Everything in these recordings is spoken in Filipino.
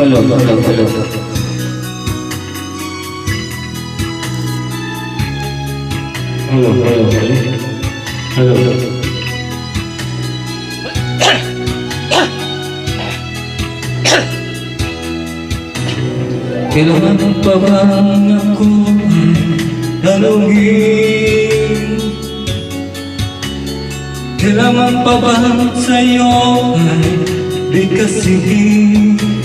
Hello, hello, hello. Hello, hello, hello. Hello. Kailangan pa bang ako tanungin? Kailangan pa ba sa'yo ay bigkasin?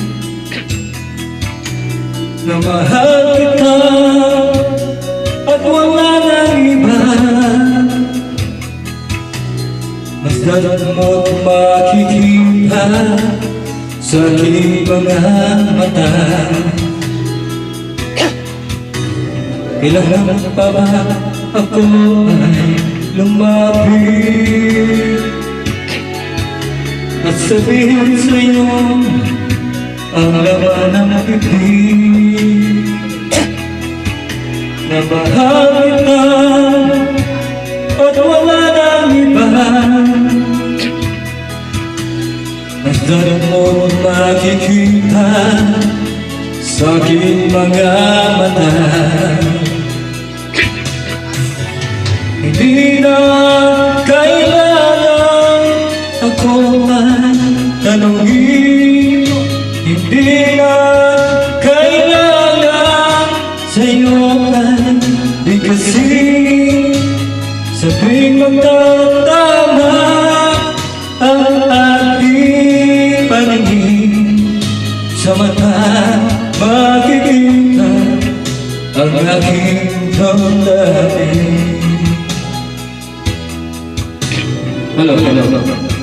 Na mahal kita at wala nang iba. Mas dapat mo makikita sa aking mga mata. Kailangan pa ba ako ay lumapit? At sabihin sa'yo ang laman ng bibig Na mahal kita at wala nang iba dapat mo makikita sa aking mga mata. Hindi na kailangan ako man tanongin Hindi Sa tuwing magtatama ang ating paningin Sa mata makikita ang aking damdamin Hello, hello, hello.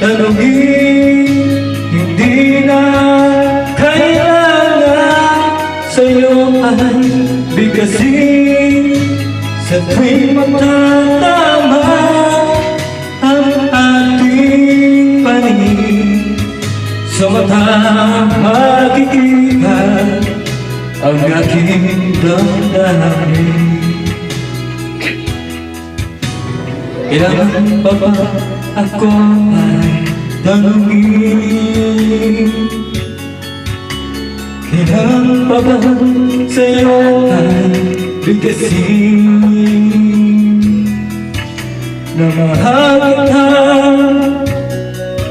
Tanongin Hindi na kailangan sa'yo ay bigkasin Sa tuwing magtatama ang ating paningin. Sa mata makikita ang aking damdamin. Kailangan pa ba ako ay tanungin? Kailangan pa ba sa'yo ay bigkasin? Na mahal kita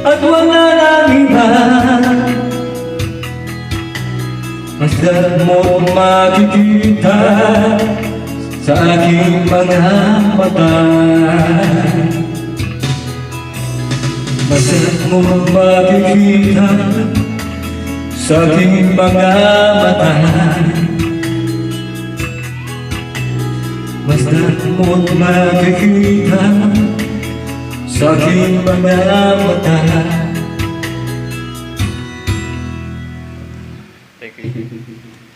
at wala nang iba Basta mo makikita sa aking mga mata Basta mo makikita sa aking mga mata Basta mo makikita sa aking mga mata Thank you.